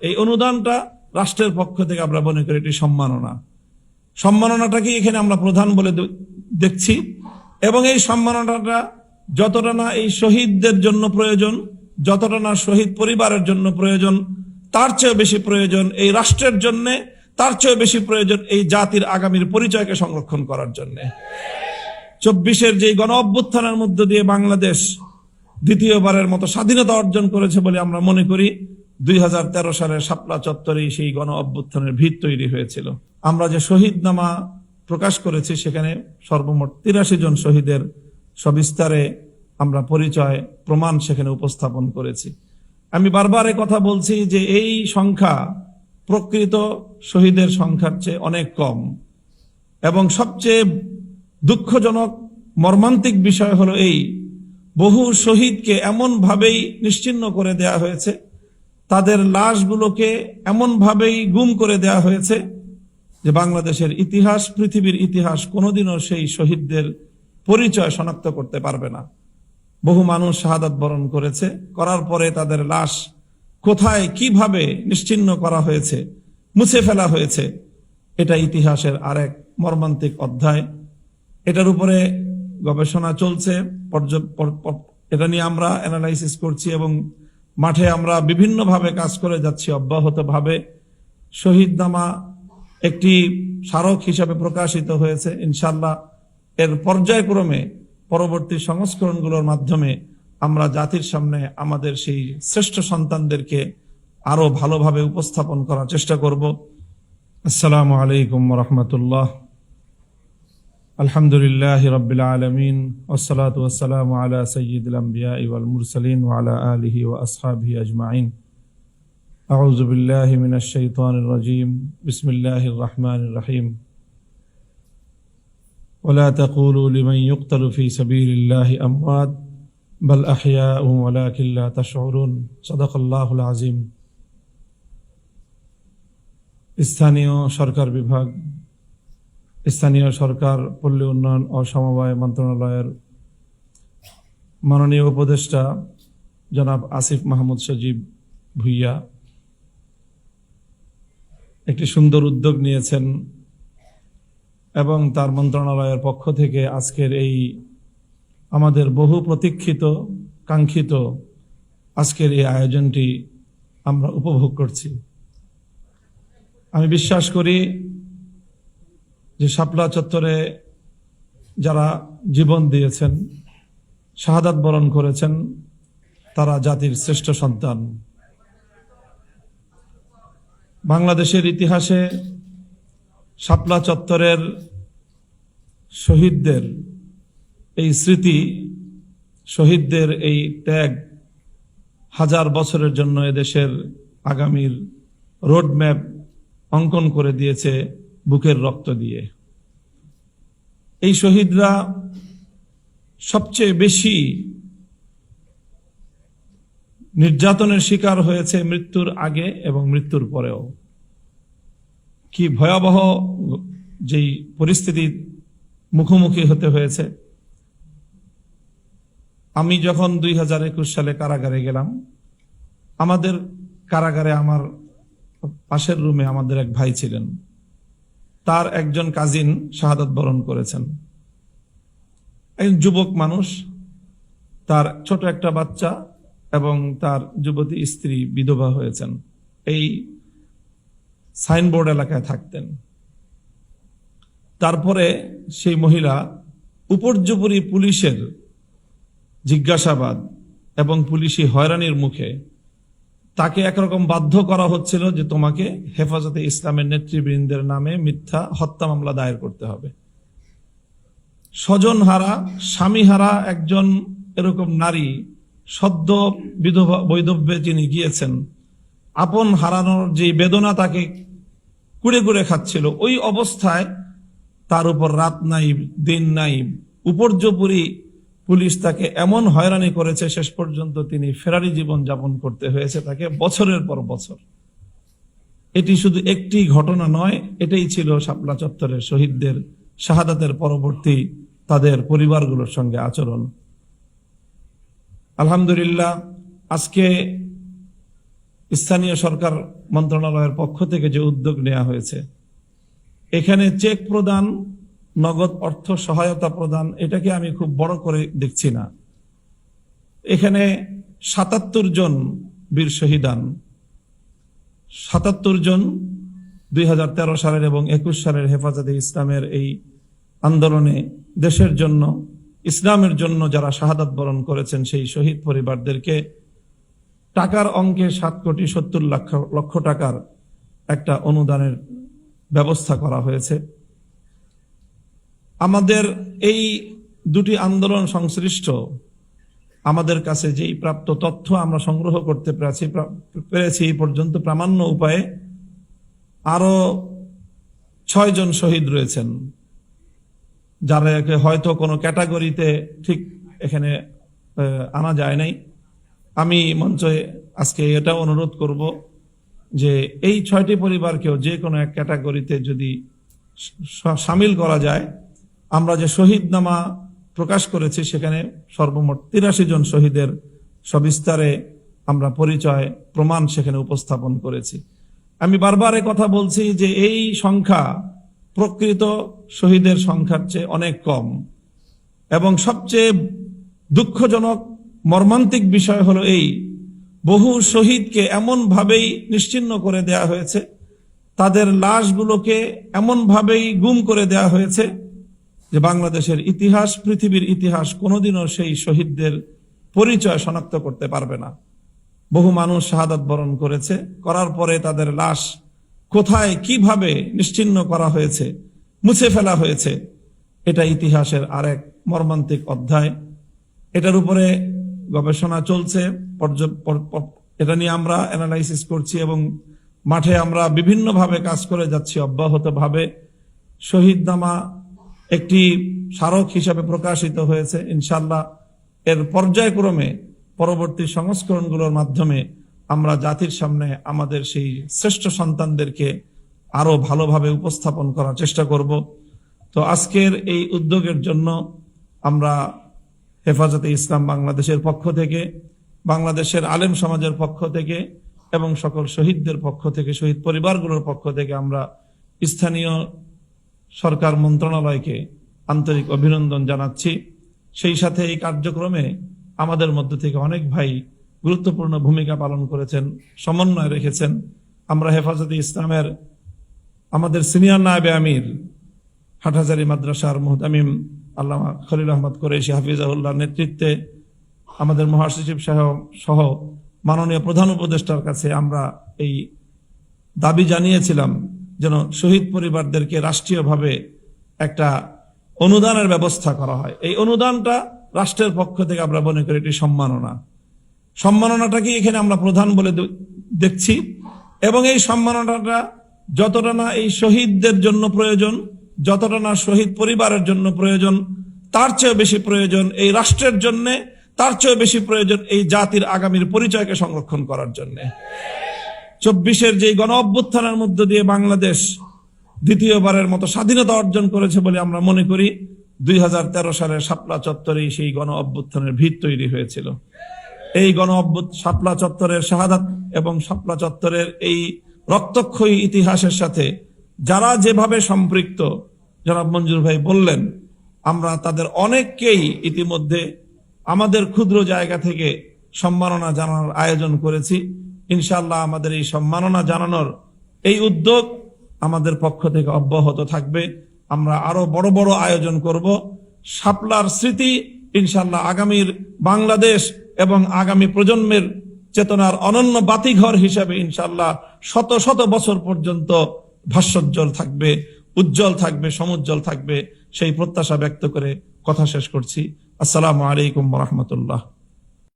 এই অনুদানটা রাষ্ট্রের পক্ষ থেকে আমরা মনে করি এটি সম্মাননা। সম্মাননাটাকে এখানে আমরা প্রধান বলে দেখছি। এবং এই সম্মাননাটা যতটা না এই শহীদদের জন্য প্রয়োজন, যতটা না শহীদ পরিবারের জন্য প্রয়োজন, তার চেয়ে বেশি প্রয়োজন এই রাষ্ট্রের জন্য, তার চেয়ে বেশি প্রয়োজন এই জাতির আগামীর পরিচয়কে সংরক্ষণ করার জন্য। চব্বিশের যে গণ অভ্যুত্থানের মধ্য দিয়ে বাংলাদেশ দ্বিতীয়বারের মতো স্বাধীনতা অর্জন করেছে বলে আমরা মনে করি দুই হাজার তেরো সালের শাপলা চত্বরেই সেই গণ অভ্যুত্থানের ভিত তৈরি হয়েছিল। আমরা যে শহীদ নামা প্রকাশ করেছি, সেখানে সর্বমোট তিরাশি জন শহীদের সবিস্তারে আমরা পরিচয়, প্রমাণ সেখানে উপস্থাপন করেছি। আমি বারবার কথা বলছি যে এই সংখ্যা প্রকৃত শহীদের সংখ্যার চেয়ে অনেক কম। এবং সবচেয়ে দুঃখজনক, মর্মান্তিক বিষয় হলো এই, বহু শহীদকে এমন ভাবেই নিশ্চিহ্ন করে দেয়া হয়েছে তাদের লাশগুলোকে এমন ভাবেই গুম করে দেয়া হয়েছে যে বাংলাদেশের ইতিহাস, পৃথিবীর ইতিহাস কোনোদিনও সেই শহীদদের পরিচয় শনাক্ত করতে পারবে না। বহু মানুষ শাহাদাত বরণ করেছে, করার পরে তাদের লাশ কোথায়, কীভাবে নিশ্চিহ্ন করা হয়েছে, মুছে ফেলা হয়েছে, এটা ইতিহাসের আরেক মর্মান্তিক অধ্যায়। এটার উপরে গবেষণা চলছে এটা নিয়ে আমরা অ্যানালাইসিস করছি এবং মাঠে আমরা বিভিন্নভাবে কাজ করে যাচ্ছি, অব্যাহতভাবে। শহীদনামা একটি স্মারক হিসাবে প্রকাশিত হয়েছে ইনশাল্লাহ এর পর্যায়ক্রমে, পরবর্তী সংস্করণগুলোর মাধ্যমে আমরা জাতির সামনে আমাদের সেই শ্রেষ্ঠ সন্তানদেরকে আরও ভালোভাবে উপস্থাপন করার চেষ্টা করব। আসসালামু আলাইকুম রহমতুল্লাহ। الحمد لله رب العالمين والصلاة والسلام على سيد الأنبياء والمرسلين وعلى آله وأصحابه أجمعين أعوذ بالله من الشيطان الرجيم بسم الله الرحمن الرحيم ولا تقولوا لمن يقتل في سبيل الله أموات بل أحياء ولكن لا تشعرون صدق الله العظيم স্থানীয় সরকার বিভাগ স্থানীয় সরকার, পল্লী উন্নয়ন ও সমবায় মন্ত্রণালয়ের মাননীয় উপদেষ্টা জনাব আসিফ মাহমুদ সজীব ভুইয়া একটি সুন্দর উদ্যোগ নিয়েছেন এবং তার মন্ত্রণালয়ের পক্ষ থেকে আজকের এই আমাদের বহু প্রতীক্ষিত, কাঙ্ক্ষিত আজকের এই আয়োজনটি আমরা উপভোগ করছি। আমি বিশ্বাস করি যে শাপলা চত্বরে যারা জীবন দিয়েছেন, শাহাদাত বরণ করেছেন, তারা জাতির শ্রেষ্ঠ সন্তান। বাংলাদেশের ইতিহাসে শাপলা চত্বরের শহীদদের এই স্মৃতি, শহীদদের এই ত্যাগ হাজার বছরের জন্য এদেশের আগামীর রোডম্যাপ অঙ্কন করে দিয়েছে বুকের রক্ত দিয়ে। এই শহীদরা সবচেয়ে বেশি নির্যাতনের শিকার হয়েছে মৃত্যুর আগে এবং মৃত্যুর পরেও। কি ভয়াবহ যেই পরিস্থিতির মুখোমুখি হতে হয়েছে। আমি যখন দুই হাজার একুশ সালে কারাগারে গেলাম, আমাদের কারাগারে আমার পাশের রুমে আমাদের এক ভাই ছিলেন। তার একজন কাজিন শাহাদাত বরণ করেছেন। একজন যুবক মানুষ, তার ছোট একটা বাচ্চা এবং তার যুবতী স্ত্রী বিধবা হয়েছেন। এই সাইনবোর্ড এলাকায় থাকতেন। তারপরে সেই মহিলা উপর্যুপরি পুলিশের জিজ্ঞাসাবাদ এবং পুলিশি হয়রানির মুখে তাকে একরকম বাধ্য করা হচ্ছিল যে তোমাকে হেফাজতে ইসলামের নেতৃবৃন্দের নামে মিথ্যা হত্যা মামলা দায়ের করতে হবে। স্বজন হারা স্বামী হারা একজন এরকম নারী, সদ্য বিধবা বৈধব্যে তিনি গিয়েছেন, আপন হারানোর যে বেদনা তাকে কুড়ে কুড়ে খাচ্ছিল, ওই অবস্থায় তার উপর রাত নাই, দিন নাই, উপর্যপুরি পুলিশ তাকে এমন হয়রানি করেছে, শেষ পর্যন্ত তিনি ফেরারি জীবন যাপন করতে হয়েছে তাকে বছরের পর বছর। এটি শুধু একটি ঘটনা নয়, এটাই ছিল শাপলা চত্বরের শহীদদের শাহাদাতের পরবর্তী তাদের পরিবারগুলোর সঙ্গে আচরণ। আলহামদুলিল্লাহ, আজকে স্থানীয় সরকার মন্ত্রণালয়ের পক্ষ থেকে যে উদ্যোগ নেওয়া হয়েছে, এখানে চেক প্রদান নগদ অর্থ সহায়তা প্রদান, এটাকে আমি খুব বড় করে দেখছি না। এখানে সাতাত্তর জন বীর শহীদান। সাতাত্তর জন দুই হাজার তেরো সালের এবং একুশ সালের হেফাজতে ইসলামের এই আন্দোলনে দেশের জন্য, ইসলামের জন্য যারা শাহাদাত বরণ করেছেন সেই শহীদ পরিবারদেরকে টাকার অঙ্কে সাত কোটি সত্তর লক্ষ লক্ষ টাকার একটা অনুদানের ব্যবস্থা করা হয়েছে। আমাদের এই দুটি আন্দোলন সংশ্লিষ্ট, আমাদের কাছে যেই প্রাপ্ত তথ্য আমরা সংগ্রহ করতে পেরেছি পেরেছি এই পর্যন্ত প্রামাণ্য উপায়ে আরও ছয় জন শহীদ রয়েছেন, যারা হয়তো কোনো ক্যাটাগরিতে ঠিক এখানে আনা যায় নাই। আমি মঞ্চে আজকে এটা অনুরোধ করব যে এই ছয়টি পরিবারকেও যে কোনো এক ক্যাটাগরিতে যদি সামিল করা যায় আমরা যে শহীদ নামা প্রকাশ করেছি, সেখানে সর্বমোট তিরাশি জন শহীদের সবিস্তারে আমরা পরিচয়, প্রমাণ সেখানে উপস্থাপন করেছি। আমি বারবার কথা বলছি যে এই সংখ্যা প্রকৃত শহীদের সংখ্যার চেয়ে অনেক কম। এবং সবচেয়ে দুঃখজনক, মর্মান্তিক বিষয় হলো এই, বহু শহীদকে এমন ভাবেই নিশ্চিহ্ন করে দেয়া হয়েছে, তাদের লাশগুলোকে এমন ভাবেই গুম করে দেয়া হয়েছে যে বাংলাদেশের ইতিহাস, পৃথিবীর ইতিহাস কোনোদিনও সেই শহীদদের পরিচয় শনাক্ত করতে পারবে না। বহু মানুষ শাহাদাত বরণ করেছে, করার পরে তাদের লাশ কোথায়, কীভাবে নিশ্চিহ্ন করা হয়েছে, মুছে ফেলা হয়েছে, এটা ইতিহাসের আরেক মর্মান্তিক অধ্যায়। এটার উপরে গবেষণা চলছে এটা নিয়ে আমরা অ্যানালাইসিস করছি এবং মাঠে আমরা বিভিন্নভাবে কাজ করে যাচ্ছি, অব্যাহতভাবে। শহীদনামা একটি স্মারক হিসাবে প্রকাশিত হয়েছে ইনশাল্লাহ এর পর্যায়ক্রমে পরবর্তী সংস্করণগুলোর মাধ্যমে আমরা জাতির সামনে আমাদের সেই শ্রেষ্ঠ সন্তানদেরকে আরও ভালোভাবে উপস্থাপন করার চেষ্টা করব। তো আজকের এই উদ্যোগের জন্য আমরা হেফাজতে ইসলাম বাংলাদেশের পক্ষ থেকে, বাংলাদেশের আলেম সমাজের পক্ষ থেকে এবং সকল শহীদদের পক্ষ থেকে, শহীদ পরিবারগুলোর পক্ষ থেকে আমরা স্থানীয় সরকার মন্ত্রণালয়কে আন্তরিক অভিনন্দন জানাচ্ছি। সেই সাথে এই কার্যক্রমে আমাদের মধ্য থেকে অনেক ভাই গুরুত্বপূর্ণ ভূমিকা পালন করেছেন, সমন্বয় রেখেছেন। আমরা হেফাজতে ইসলামের আমাদের সিনিয়র নায়বে আমির, হাটহাজারি মাদ্রাসার মুহতামিম আল্লামা খলিল আহমদ কোরেশি হাফিজাউল্লাহ নেতৃত্বে আমাদের মহাসচিব সহ সহ মাননীয় প্রধান উপদেষ্টার কাছে আমরা এই দাবি জানিয়েছিলাম যেন শহীদ পরিবারদেরকে রাষ্ট্রীয়ভাবে একটা অনুদানের ব্যবস্থা করা হয়। এই অনুদানটা রাষ্ট্রের পক্ষ থেকে আমরা মনে করি এটি সম্মাননা। সম্মাননাটাকে এখানে আমরা প্রধান বলে দেখছি। এবং এই সম্মাননাটা যতটা না এই শহীদদের জন্য প্রয়োজন, যতটা না শহীদ পরিবারের জন্য প্রয়োজন, তার চেয়ে বেশি প্রয়োজন এই রাষ্ট্রের জন্য, তার চেয়ে বেশি প্রয়োজন এই জাতির আগামীর পরিচয়কে সংরক্ষণ করার জন্যে। চব্বিশের যে গণ অভ্যুত্থানের মধ্য দিয়ে বাংলাদেশ দ্বিতীয়বারের মতো স্বাধীনতা অর্জন করেছে বলে আমরা মনে করি, দুই হাজার তেরো সালের শাপলা চত্বরে সেই গণ অভ্যুত্থানের ভিত তৈরি হয়েছিল। এই গণ শাপলা চত্বরের শাহাদাত এবং শাপলা চত্বরের এই রক্তক্ষয়ী ইতিহাসের সাথে যারা যেভাবে সম্পৃক্ত, জনাব মঞ্জুর ভাই বললেন, আমরা তাদের অনেককেই ইতিমধ্যে আমাদের ক্ষুদ্র জায়গা থেকে সম্মাননা জানানোর আয়োজন করেছি। ইনশাল্লাহ আমাদের এই সম্মাননা জানানোর এই উদ্যোগ আমাদের পক্ষ থেকে অব্যাহত থাকবে। আমরা আরও বড় বড় আয়োজন করব। শাপলার স্মৃতি ইনশাল্লাহ আগামীর বাংলাদেশ এবং আগামী প্রজন্মের চেতনার অনন্য বাতিঘর হিসাবে ইনশাল্লাহ শত শত বছর পর্যন্ত ভাস্যোজ্জ্বল থাকবে, উজ্জ্বল থাকবে, সমুজ্জ্বল থাকবে। সেই প্রত্যাশা ব্যক্ত করে কথা শেষ করছি। আসসালামু আলাইকুম রহমতুল্লাহ।